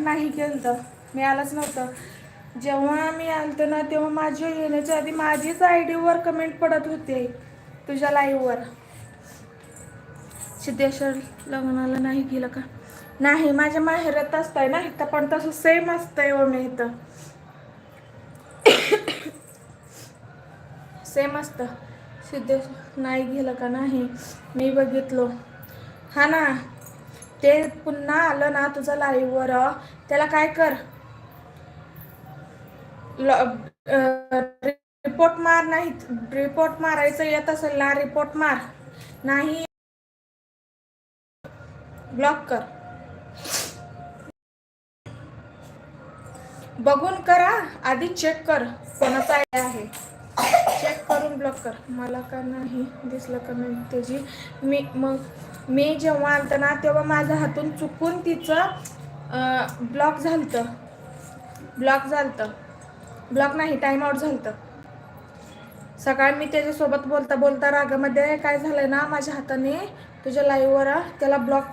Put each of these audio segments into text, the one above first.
नाही केलं तर मी आलंच नव्हतं. जेव्हा मी आलतो ना तेव्हा माझ्या येण्याच्या आधी माझीच आय डीवर कमेंट पडत होते तुझ्या लाईव्हवर सिद्धेश्वर लग्नाला नाही गेलं का? नाही माझ्या माहेरात असतंय ना इथं पण तसं सेम असतंय व मी इथं. सेम असतं. सिद्धेश्वर नाही गेलं का? नाही मी बघितलो. हा ना ते पुन्हा आलं ना तुझं लाईव्हवर त्याला काय कर. रिपोर्ट मार नाही रिपोर्ट मारायचं येत असेल ना रिपोर्ट मार. नाही. ब्लॉक कर. बघून करा आधी चेक कर कोणाचा आयडिया आहे. चेक करून ब्लॉक कर. मला का नाही दिसलं का नाही त्याची. मी मग मी जेव्हा आलतं ना तेव्हा माझ्या हातून चुकून तिचं ब्लॉक झालतं. ब्लॉक झालतं. ब्लॉक नाही टाइम आउट झालतं. सकाळी मी त्याच्यासोबत बोलता बोलता रागामध्ये काय झालं ना माझ्या हाताने तुझ्या लाईव्हवर त्याला ब्लॉक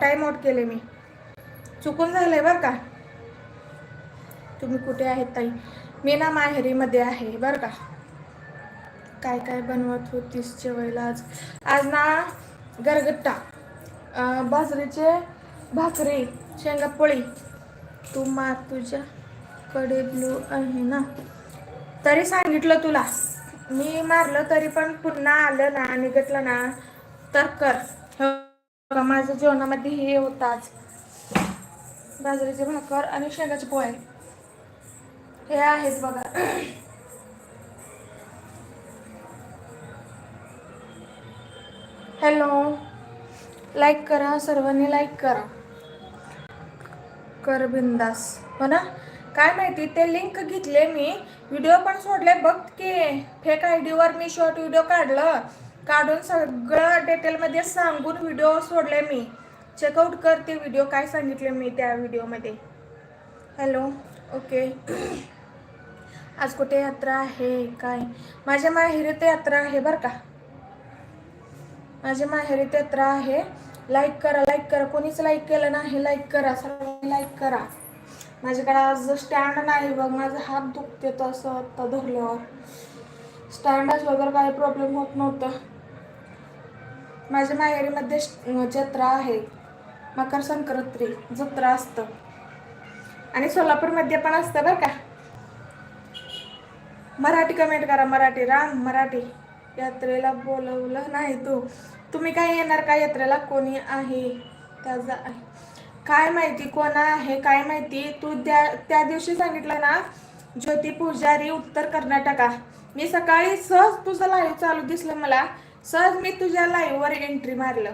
टाइम आउट केले मी. चुकून झालंय बरं का? तुम्ही कुठे आहेत ताई? मी ना माहेरीमध्ये आहे बरं का? काय काय बनवत होतीस जेवायला आज? आज ना गरगट्टा बाजरीचे भाकरी शेंगापोळी. तू मा तुझ्याकडे ब्लू आहे ना? तरी सांगितलं तुला. मी मारलं तरी पण पुन्हा आलं ना निघटलं ना? तर कर. हो माझ्या जेवणामध्ये हे होताच बाजरीचे भाकर आणि शेंगाचे पोळे. हे आहेत बघा. हॅलो. लाईक करा सर्वांनी लाईक करा. कर बिंदास. हो ना? काय माहिती ते लिंक घेतले मी. व्हिडिओ पण सोडले बघ की. फेक आय डीवर मी शॉर्ट व्हिडिओ काढलं. काढून सगळं डिटेलमध्ये सांगून व्हिडिओ सोडले मी. चेकआउट कर ते व्हिडिओ काय सांगितले मी त्या व्हिडिओमध्ये हॅलो ओके आज कुठे यात्रा आहे? काय? माझ्या माहेरीत यात्रा आहे बरं का. माझ्या माहेरी यात्रा आहे. लाईक करा लाईक करा. कोणीच लाईक केलं नाही. लाईक करा. सर्वांनी लाईक करा. माझ्याकडे आज स्टँड नाही बघ. माझा हात दुखते तसं आता धरल्यावर. स्टँड असलं तर काही प्रॉब्लेम होत नव्हतं. माझ्या माहेरीमध्ये श- जत्रा आहे. मकर संक्रांती जत्रा असतं. आणि सोलापूरमध्ये पण असतं बरं का. मराठी कमेंट करा. मराठी राम मराठी. यात्रेला बोलवलं नाही तू. तुम्ही काय येणार का? यात्रेला कोणी आहे? त्याचा आहे. काय माहिती कोणा आहे? काय माहिती? तू त्या त्या दिवशी सांगितलं ना ज्योती पुजारी उत्तर कर्नाटका. मी सकाळी सहज तुझं लाईव्ह चालू दिसलं मला. सहज मी तुझ्या लाईव्हवर एंट्री मारलं.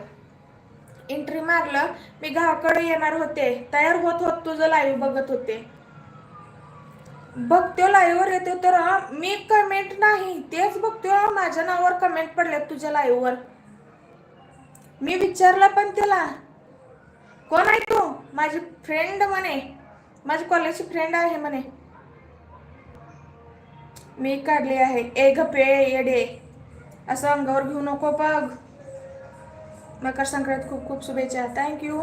एंट्री मारलं मी गावाकडे येणार होते. तयार होत होत तुझं लाईव्ह बघत होते. बघतो लाईव्हवर येतो तर मी कमेंट नाही. तेच बघतो माझ्या नावावर कमेंट पडले तुझ्या लाईव्हवर मी विचारलं पण त्याला. कोण आहे तू? माझी फ्रेंड म्हणे. माझी कॉलेजची फ्रेंड आहे म्हणे. मी काढली आहे. ए गपे येडे असं अंगावर घेऊ नको बघ. मकर संक्रांत खूप खूप शुभेच्छा. थँक्यू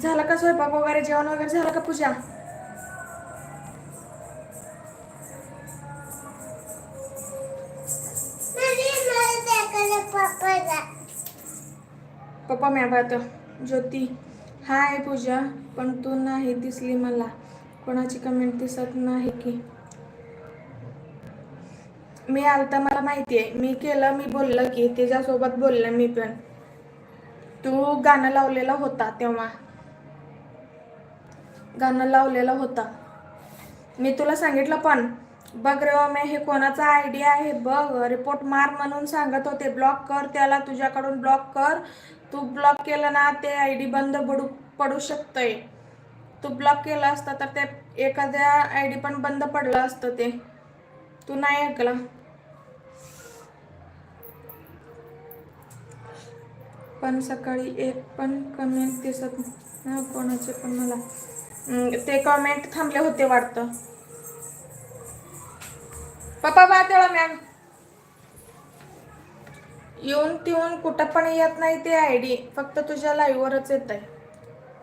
झालं का स्वयंपाक वगैरे? जेवण वगैरे झालं का पूजा? पप्पा मॅबात ज्योती. हाय पूजा पण तू नाही दिसली मला. कोणाची कमेंट दिसत नाही की? मी आलता मला माहिती आहे. मी केलं मी बोललं की तिच्यासोबत बोललं मी पण. तू गाणं लावलेला होता तेव्हा. गाणं लावलेला होता. मी तुला सांगितलं पण बघ रे मी हे कोणाचा आयडिया आहे? बघ रिपोर्ट मार म्हणून सांगत होते. ब्लॉक कर त्याला तुझ्याकडून ब्लॉक कर. तू ब्लॉक केलं ना ते आय डी बंद पडू पडू शकतंय. तू ब्लॉक केलं असतं तर ते एखाद्या आय डी पण बंद पडलं असतं ते. तू नाही ऐकला. पण सकाळी एक पण कमेंट दिसत नाही. कोणाचे पण मला. ते कमेंट थांबले होते वाटतं. पप्पा बातेळा मॅम येऊन तिऊन कुठं पण येत नाही ते आय डी. फक्त तुझ्या लाईव्हवरच येत आहे